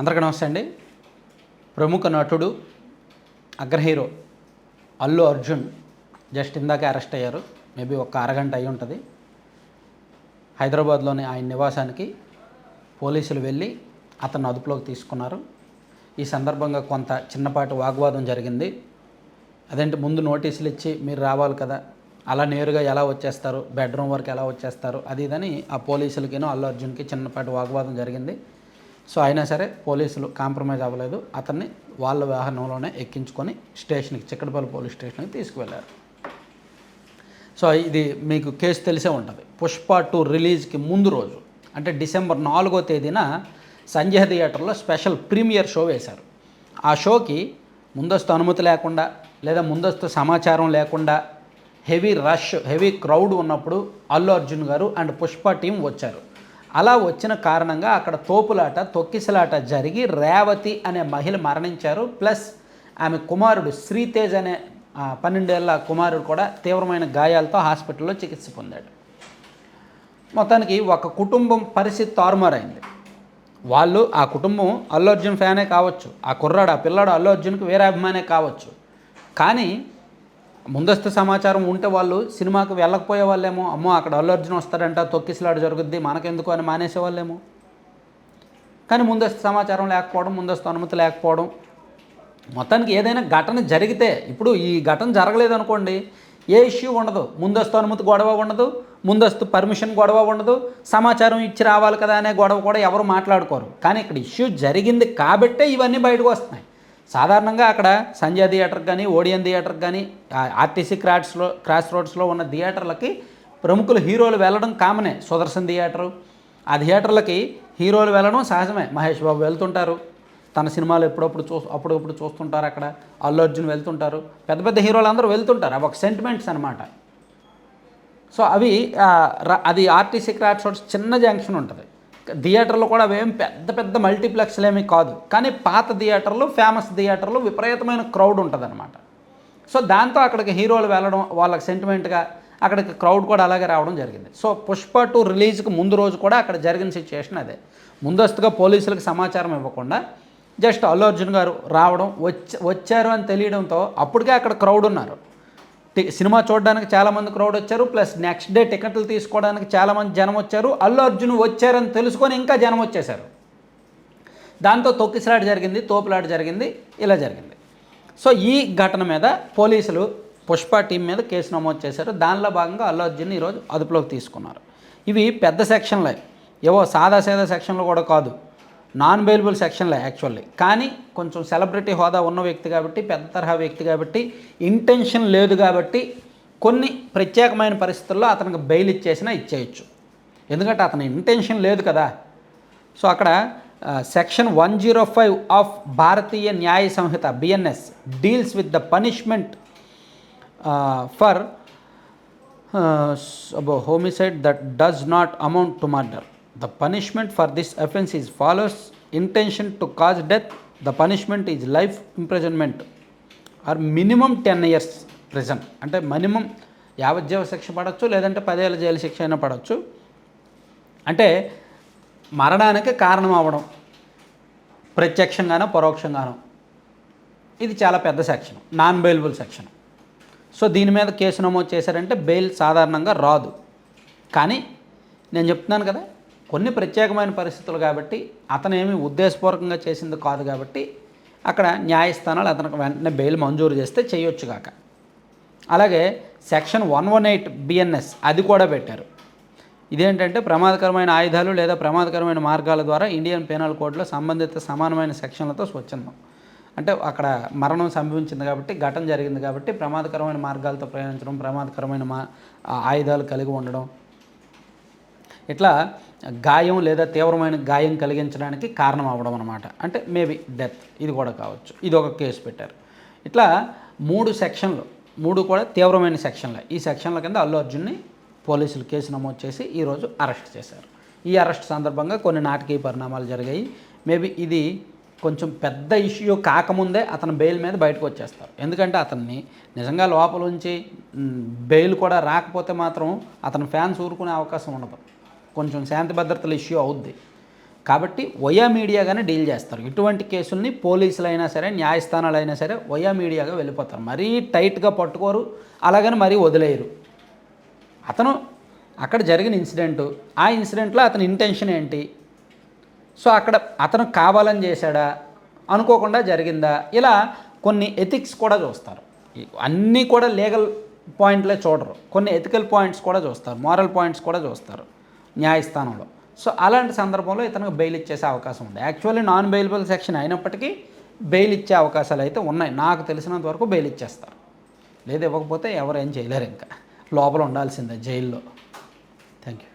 అందరికీ నమస్తే అండి. ప్రముఖ నటుడు అగ్రహీరో అల్లు అర్జున్ జస్ట్ ఇందాకే అరెస్ట్ అయ్యారు. మేబీ ఒక అరగంట అయి ఉంటుంది. హైదరాబాద్లోని ఆయన నివాసానికి పోలీసులు వెళ్ళి అతను అదుపులోకి తీసుకున్నారు. ఈ సందర్భంగా కొంత చిన్నపాటి వాగ్వాదం జరిగింది. అదేంటి ముందు నోటీసులు ఇచ్చి మీరు రావాలి కదా అలా నేరుగా ఎలా వచ్చేస్తారు బెడ్రూమ్ వరకు ఎలా వచ్చేస్తారు అది ఇదని ఆ పోలీసులకినో అల్లు అర్జున్కి చిన్నపాటి వాగ్వాదం జరిగింది. సో అయినా సరే పోలీసులు కాంప్రమైజ్ అవ్వలేదు. అతన్ని వాళ్ళ వాహనంలోనే ఎక్కించుకొని స్టేషన్కి చిక్కడపల్లి పోలీస్ స్టేషన్కి తీసుకువెళ్ళారు. సో ఇది మీకు కేసు తెలిసే ఉంటుంది. పుష్ప టూ రిలీజ్కి ముందు రోజు అంటే డిసెంబర్ నాలుగో తేదీన సంజయ్ థియేటర్లో స్పెషల్ ప్రీమియర్ షో వేశారు. ఆ షోకి ముందస్తు అనుమతి లేకుండా లేదా ముందస్తు సమాచారం లేకుండా హెవీ రష్ హెవీ క్రౌడ్ ఉన్నప్పుడు అల్లు అర్జున్ గారు అండ్ పుష్ప టీం వచ్చారు. అలా వచ్చిన కారణంగా అక్కడ తోపులాట తొక్కిసలాట జరిగి రేవతి అనే మహిళ మరణించారు. ప్లస్ ఆమె కుమారుడు శ్రీతేజ్ అనే పన్నెండేళ్ళ కుమారుడు కూడా తీవ్రమైన గాయాలతో హాస్పిటల్లో చికిత్స పొందాడు. మొత్తానికి ఒక కుటుంబం పరిస్థితి తారుమారైంది. వాళ్ళు ఆ కుటుంబం అల్లు అర్జున్ ఫ్యానే కావచ్చు ఆ కుర్రాడు ఆ పిల్లాడు అల్లు అర్జున్కి వేరే అభిమానే కావచ్చు. కానీ ముందస్తు సమాచారం ఉంటే వాళ్ళు సినిమాకి వెళ్ళకపోయే వాళ్ళేమో అమ్మో అక్కడ అల్లు అర్జున్ వస్తాడంట తొక్కిసలాడు జరుగుద్ది మనకెందుకు అని మానేసే వాళ్ళేమో. కానీ ముందస్తు సమాచారం లేకపోవడం ముందస్తు అనుమతి లేకపోవడం మొత్తానికి ఏదైనా ఘటన జరిగితే ఇప్పుడు ఈ ఘటన జరగలేదు అనుకోండి ఏ ఇష్యూ ఉండదు. ముందస్తు అనుమతి గొడవ ఉండదు ముందస్తు పర్మిషన్ గొడవ ఉండదు సమాచారం ఇచ్చి రావాలి కదా అనే గొడవ కూడా ఎవరు మాట్లాడుకోరు. కానీ ఇక్కడ ఇష్యూ జరిగింది కాబట్టే ఇవన్నీ బయటకు వస్తున్నాయి. సాధారణంగా అక్కడ సంజయ్ థియేటర్ కానీ ఓడియన్ థియేటర్ కానీ ఆర్టీసీ క్రాస్లో క్రాస్ రోడ్స్లో ఉన్న థియేటర్లకి ప్రముఖులు హీరోలు వెళ్ళడం కామనే. సుదర్శన్ థియేటరు ఆ థియేటర్లకి హీరోలు వెళ్ళడం సహజమే. మహేష్ బాబు వెళ్తుంటారు. తన సినిమాలు ఎప్పుడప్పుడు చూ అప్పుడప్పుడు చూస్తుంటారు అక్కడ. అల్లు అర్జున్ వెళ్తుంటారు. పెద్ద పెద్ద హీరోలు అందరూ వెళ్తుంటారు. అవి ఒక సెంటిమెంట్స్ అనమాట సో అవి అది ఆర్టీసీ క్రాడ్స్ రోడ్స్ చిన్న జంక్షన్ ఉంటుంది. థియేటర్లు కూడా అవేం పెద్ద పెద్ద మల్టీప్లెక్స్లు ఏమీ కాదు. కానీ పాత థియేటర్లు ఫేమస్ థియేటర్లు విపరీతమైన క్రౌడ్ ఉంటుంది సో దాంతో అక్కడికి హీరోలు వెళ్ళడం వాళ్ళకి సెంటిమెంట్గా అక్కడికి క్రౌడ్ కూడా అలాగే రావడం జరిగింది. సో పుష్ప టూ రిలీజ్కి ముందు రోజు కూడా అక్కడ జరిగిన సిచ్యుయేషన్ అదే. ముందస్తుగా పోలీసులకు సమాచారం ఇవ్వకుండా జస్ట్ అల్లు అర్జున్ గారు రావడం వచ్చి వచ్చారు అని తెలియడంతో అప్పటికే అక్కడ క్రౌడ్ ఉన్నారు. సినిమా చూడడానికి చాలామంది క్రౌడ్ వచ్చారు ప్లస్ నెక్స్ట్ డే టికెట్లు తీసుకోవడానికి చాలామంది జనం వచ్చారు అల్లు అర్జున్ వచ్చారని తెలుసుకొని ఇంకా జనం వచ్చేశారు. దాంతో తొక్కిసలాట జరిగింది తోపులాట జరిగింది ఇలా జరిగింది. సో ఈ ఘటన మీద పోలీసులు పుష్ప టీం మీద కేసు నమోదు చేశారు. దానిలో భాగంగా అల్లు అర్జున్ ఈరోజు అదుపులోకి తీసుకున్నారు. ఇవి పెద్ద సెక్షన్లే ఏవో సాదా సాదా సెక్షన్లు కూడా కాదు. నాన్ బెయిలబుల్ సెక్షన్లే యాక్చువల్లీ కానీ కొంచెం సెలబ్రిటీ హోదా ఉన్న వ్యక్తి కాబట్టి పెద్ద తరహా వ్యక్తి కాబట్టి ఇంటెన్షన్ లేదు కాబట్టి కొన్ని ప్రత్యేకమైన పరిస్థితుల్లో అతనికి బెయిల్ ఇచ్చేసినా ఇచ్చేయచ్చు. ఎందుకంటే అతని ఇంటెన్షన్ లేదు కదా. సో అక్కడ section one zero five of Bharatiya Nyaya Sanhita BNS deals with the punishment for homicide that does not amount to murder the punishment for this offence is follows intention to cause death the punishment is life imprisonment or minimum ten years prison అంటే minimum యావజ్జీవ శిక్ష పడవచ్చు లేదంటే పదేళ్ళ jail శిక్ష అయినా పడవచ్చు అంటే మరణానికి కారణం అవ్వడం. ప్రత్యక్షంగానో పరోక్షంగానో. ఇది చాలా పెద్ద section. Non bailable section. So దీని మీద కేసు నమోదు చేశారంటే బెయిల్ సాధారణంగా రాదు. కానీ నేను చెప్తున్నాను కదా కొన్ని ప్రత్యేకమైన పరిస్థితులు కాబట్టి అతనేమి ఉద్దేశపూర్వకంగా చేసింది కాదు కాబట్టి అక్కడ న్యాయస్థానాలు అతనికి వెంటనే బెయిల్ మంజూరు చేస్తే చేయొచ్చు కాక. అలాగే section one one eight BNS అది కూడా పెట్టారు. ఇదేంటంటే ప్రమాదకరమైన ఆయుధాలు లేదా ప్రమాదకరమైన మార్గాల ద్వారా ఇండియన్ పెనల్ కోడ్లో సంబంధిత సమానమైన సెక్షన్లతో స్వచ్ఛందం. అంటే అక్కడ మరణం సంభవించింది కాబట్టి ఘటన జరిగింది కాబట్టి ప్రమాదకరమైన మార్గాలతో ప్రయాణించడం ప్రమాదకరమైన మా ఆయుధాలు కలిగి ఉండడం ఇట్లా గాయం లేదా తీవ్రమైన గాయం కలిగించడానికి కారణం అవ్వడం అనమాట అంటే మేబీ డెత్. ఇది కూడా కావచ్చు. ఇది ఒక కేసు పెట్టారు. ఇట్లా మూడు సెక్షన్లు మూడు కూడా తీవ్రమైన సెక్షన్లు. ఈ సెక్షన్ల కింద అల్లు అర్జున్ని పోలీసులు కేసు నమోదు చేసి ఈరోజు అరెస్ట్ చేశారు. ఈ అరెస్ట్ సందర్భంగా కొన్ని నాటకీయ పరిణామాలు జరిగాయి. మేబీ ఇది కొంచెం పెద్ద ఇష్యూ కాకముందే అతను బెయిల్ మీద బయటకు వచ్చేస్తారు. ఎందుకంటే అతన్ని నిజంగా లోపల ఉంచి బెయిల్ కూడా రాకపోతే మాత్రం అతని ఫ్యాన్స్ ఊరుకునే అవకాశం ఉండదు. కొంచెం శాంతి భద్రతల ఇష్యూ అవుద్ది. కాబట్టి వయా మీడియాగానే డీల్ చేస్తారు. ఇటువంటి కేసుల్ని పోలీసులు అయినా సరే న్యాయస్థానాలు అయినా సరే వయా మీడియాగా వెళ్ళిపోతారు. మరీ టైట్గా పట్టుకోరు అలాగని మరీ వదిలేయరు. అతను అక్కడ జరిగిన ఇన్సిడెంట్ ఆ ఇన్సిడెంట్లో అతని ఇంటెన్షన్ ఏంటి? సో అక్కడ అతను కావాలని చేశాడా? అనుకోకుండా జరిగిందా? ఇలా కొన్ని ఎథిక్స్ కూడా చూస్తారు. అన్నీ కూడా లీగల్ పాయింట్లే చూడరు. కొన్ని ఎథికల్ పాయింట్స్ కూడా చూస్తారు. మారల్ పాయింట్స్ కూడా చూస్తారు. న్యాయస్థానంలో. సో అలాంటి సందర్భంలో ఇతనికి బెయిల్ ఇచ్చేసే అవకాశం ఉంది. యాక్చువల్లీ నాన్ బెయిలబుల్ సెక్షన్ అయినప్పటికీ బెయిల్ ఇచ్చే అవకాశాలు అయితే ఉన్నాయి. నాకు తెలిసినంత వరకు బెయిల్ ఇచ్చేస్తారు. లేదు ఇవ్వకపోతే ఎవరేం ఏం చేయలేరు ఇంకా. లోపల ఉండాల్సిందే జైల్లో. Thank you